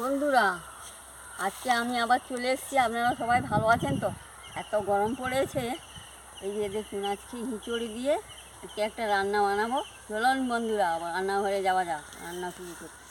বন্ধুরা, আজকে আমি আবার চলে এসেছি। আপনারা সবাই ভালো আছেন তো? এত গরম পড়েছে। এই যে দেখুন, আজকে হিঁচড়ি দিয়ে আজকে একটা রান্না বানাবো। চলুন বন্ধুরা রান্নাঘরে যাওয়া যাক। রান্না শুরু করতে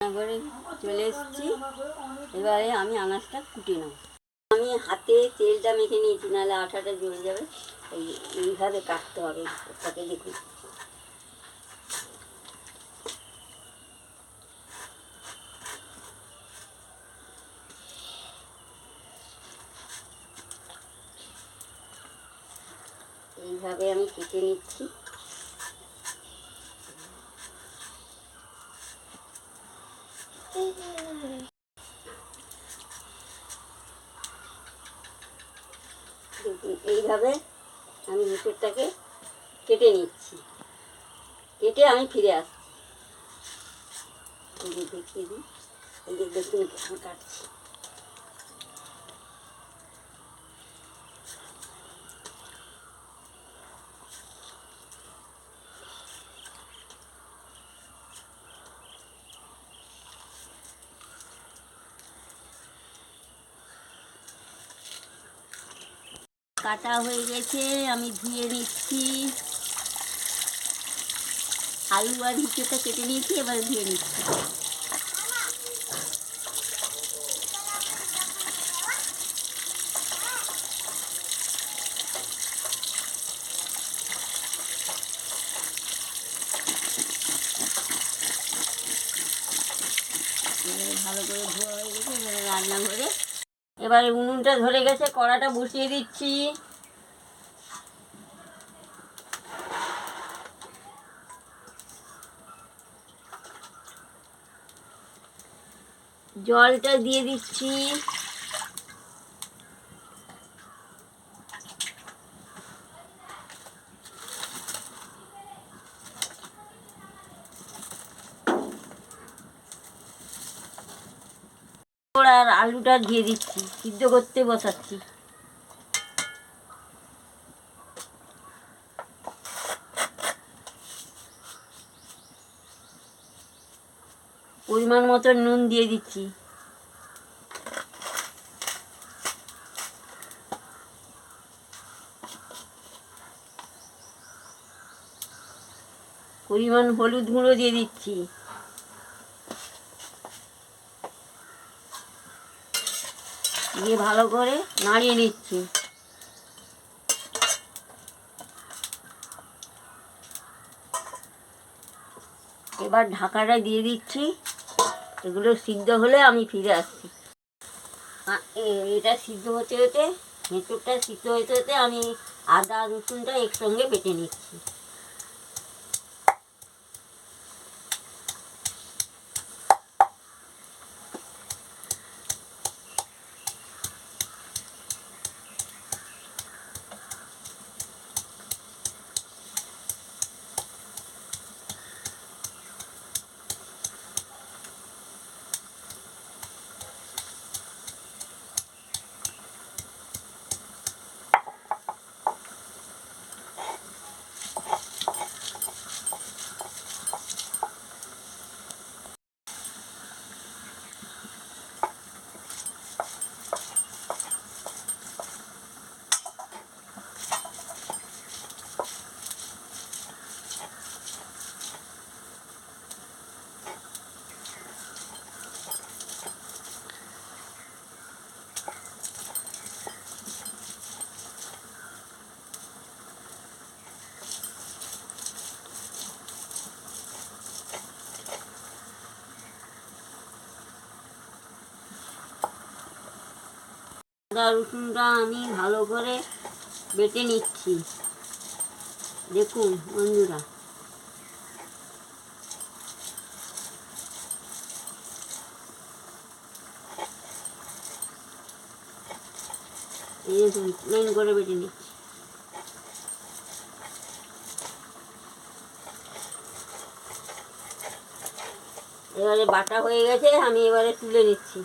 রান্নাঘরে চলে এসেছি। এবারে আমি আনাজটা কুটে নেব। আমি হাতে তেলটা মেখে নিয়েছি, নাহলে আঠাটা জ্বলে যাবে। এই এইভাবে কাটতে হবে ওটাকে, দেখুন। এইভাবে আমি কেটে নিচ্ছি দেখুন এইভাবে আমি মুকুরটাকে কেটে নিচ্ছি। কেটে আমি ফিরে আসছি। দেখিয়ে দিই। দেখুন কেমন কাটছি। কাটা হয়ে গেছে, আমি ধুয়ে নিচ্ছি। আলু আর হিচুটা কেটে নিয়েছি, এবার ধুয়ে নিচ্ছি। ভালো করে ধোয়া হয়ে গেছে রান্নাঘরে এবারে উনুনটা ধরে গেছে কড়াটা বসিয়ে দিচ্ছি। জলটা দিয়ে দিচ্ছি। আর দিয়ে দিচ্ছি, সিদ্ধ করতে বসাচ্ছি। পরিমাণ মতো নুন দিয়ে দিচ্ছি। পরিমাণ হলুদ গুঁড়ো দিয়ে দিচ্ছি। দিয়ে ভালো করে নাড়িয়ে নিচ্ছি। এবার ঢাকাটা দিয়ে দিচ্ছি। এগুলো সিদ্ধ হলে আমি ফিরে আসছি। এটা সিদ্ধ হতে হতে মেঁচুরটা সিদ্ধ হতে হতে আমি আদা রসুনটা একসঙ্গে বেটে নিচ্ছি। আদা রসুনটা আমি ভালো করে বেটে নিচ্ছি। দেখুন, বন্ধুরা। মেন করে বেটে নিচ্ছি। এবারে বাটা হয়ে গেছে, আমি এবারে তুলে নিচ্ছি।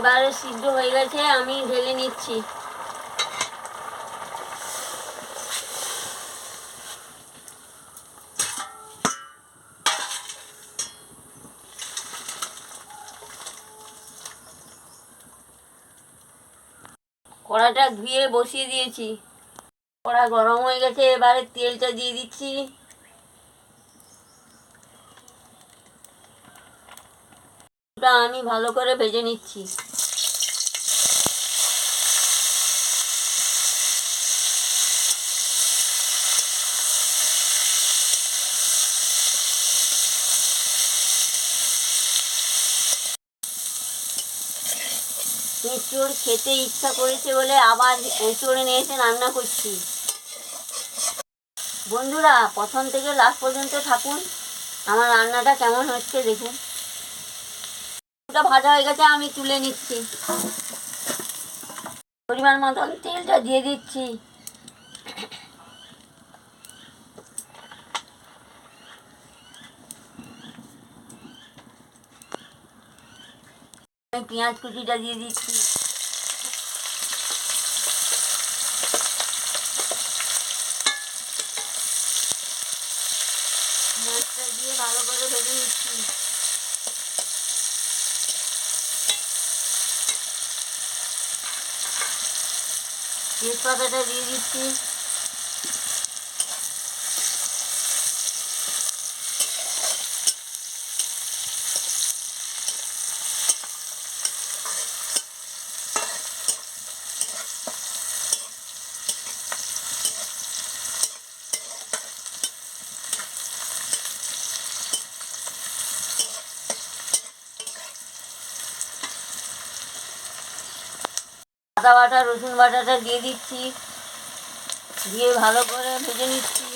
এবারে সিদ্ধ হয়ে গেছে, আমি ঢেলে নিচ্ছি। কড়াটা ধুয়ে বসিয়ে দিয়েছি। কড়া গরম হয়ে গেছে, এবারে তেলটা দিয়ে দিচ্ছি। ওটা আমি ভালো করে ভেজে নিচ্ছি। এঁচড় খেতে ইচ্ছা করেছে বলে আবার এঁচড় নিয়ে এসে রান্না করছি। বন্ধুরা, প্রথম থেকে লাস্ট পর্যন্ত থাকুন। আমার রান্নাটা কেমন হচ্ছে দেখুন। ওটা ভাজা হয়ে গেছে, আমি তুলে নিচ্ছি। পরিমাণ মতন তেলটা দিয়ে দিচ্ছি। পেঁয়াজ কুচিটা দিয়ে দিচ্ছি। ভালো করে ভেজে নিচ্ছি। তেজপাতাটা দিয়ে দিচ্ছি। আদা বাটা, রসুন বাটাটা দিয়ে দিচ্ছি। দিয়ে ভালো করে ভেজে নিচ্ছি।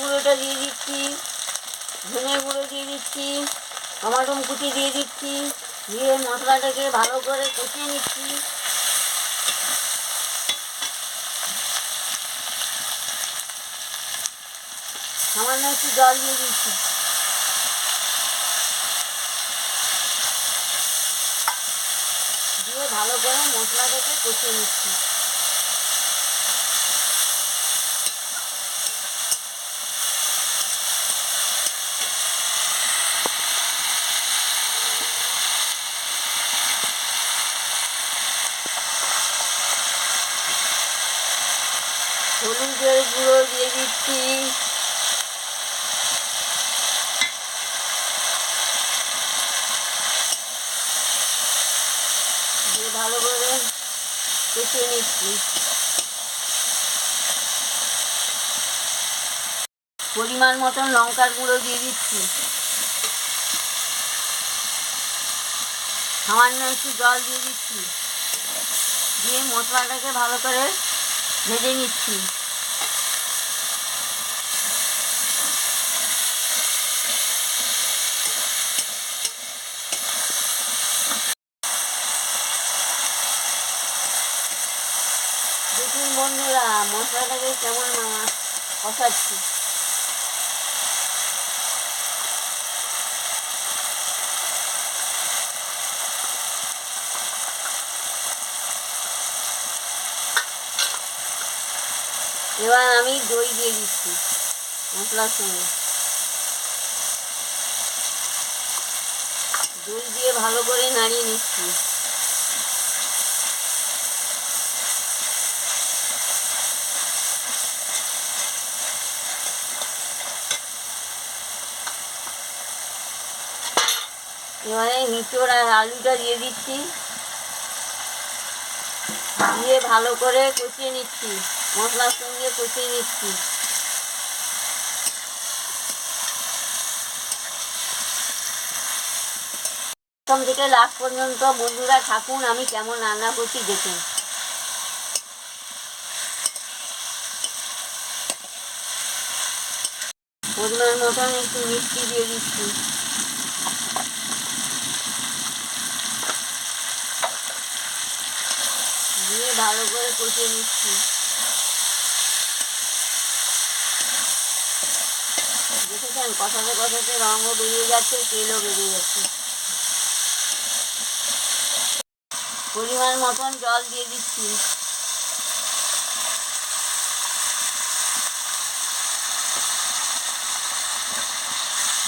গুঁড়োটা দিয়ে দিচ্ছি, ধনে গুঁড়ো দিয়ে দিচ্ছি টমাটো কুচি দিয়ে দিচ্ছি, দিয়ে মশলাটাকে ভালো করে কষিয়ে নিচ্ছি। সামান্য একটু জল দিয়ে দিচ্ছি দিয়ে ভালো করে মশলাটাকে কষিয়ে নিচ্ছি। হলুদের গুঁড়ো দিয়ে দিচ্ছি দিয়ে ভালো করে পরিমাণ মতন লঙ্কার গুঁড়ো দিয়ে দিচ্ছি। সামান্য একটু জল দিয়ে দিচ্ছি। দিয়ে মশলাটাকে ভালো করে ভেজে নিচ্ছি। বন্ধুরা মশলাটাকে কেমন মা- কষাচ্ছি। এবার আমি দই দিয়ে দিচ্ছি মশলার সঙ্গে। দই দিয়ে ভালো করে নাড়িয়ে নিচ্ছি। এবারে নিচোড় আলুটা দিয়ে দিচ্ছি। দিয়ে ভালো করে কচিয়ে নিচ্ছি। মশলার সঙ্গে কষিয়ে নিচ্ছি। প্রথম থেকে লাস্ট পর্যন্ত বন্ধুরা থাকুন, আমি কেমন রান্না করছি দেখুন। পরিমাণ মতন একটু মিষ্টি দিয়ে দিচ্ছি। দিয়ে ভালো করে কষিয়ে নিচ্ছি। দেখেছেন? কষাতে কষাতে রঙও বেরিয়ে যাচ্ছে, তেলও বেরিয়ে যাচ্ছে। পরিমাণ মতন জল দিয়ে দিচ্ছি।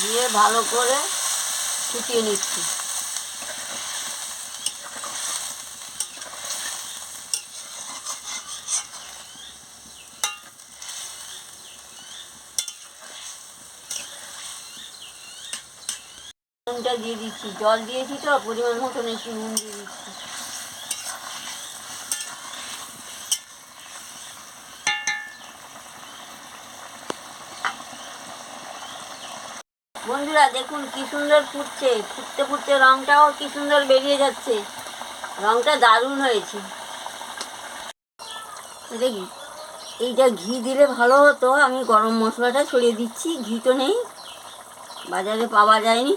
দিয়ে ভালো করে ফুটিয়ে নিচ্ছি নুনটা দিয়ে দিচ্ছি জল দিয়েছি তো, পরিমাণ মতন একটু নুন দিয়ে দিচ্ছি। বন্ধুরা, দেখুন কি সুন্দর ফুটছে, ফুটতে ফুটতে রংটাও কি সুন্দর বেরিয়ে যাচ্ছে। রংটা দারুণ হয়েছে। দেখি, এইটা ঘি দিলে ভালো হতো, আমি গরম মশলাটা ছড়িয়ে দিচ্ছি, ঘি তো নেই, বাজারে পাওয়া যায়নি।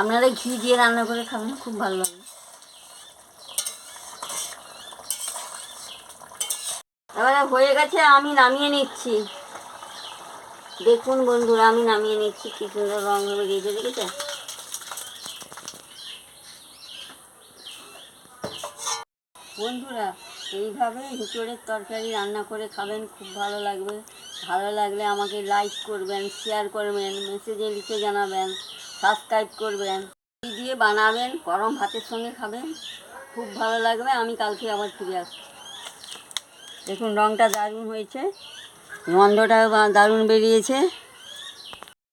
আপনারা ঘি দিয়ে রান্না করে খাবেন, খুব ভালো লাগে। এবারে হয়ে গেছে, আমি নামিয়ে নিচ্ছি। দেখুন বন্ধুরা, আমি নামিয়ে নিচ্ছি, কি সুন্দর রং বেরিয়েছে দেখেছে বন্ধুরা এইভাবে হিঁচড়ের তরকারি রান্না করে খাবেন, খুব ভালো লাগবে। ভালো লাগলে আমাকে লাইক করবেন শেয়ার করবেন মেসেজে লিখে জানাবেন। সাবস্ক্রাইব করবেন দিয়ে বানাবেন, গরম ভাতের সঙ্গে খাবেন, খুব ভালো লাগবে। আমি কালকে আবার ফিরে আসছি। দেখুন রঙটা দারুণ হয়েছে গন্ধটা দারুণ বেরিয়েছে।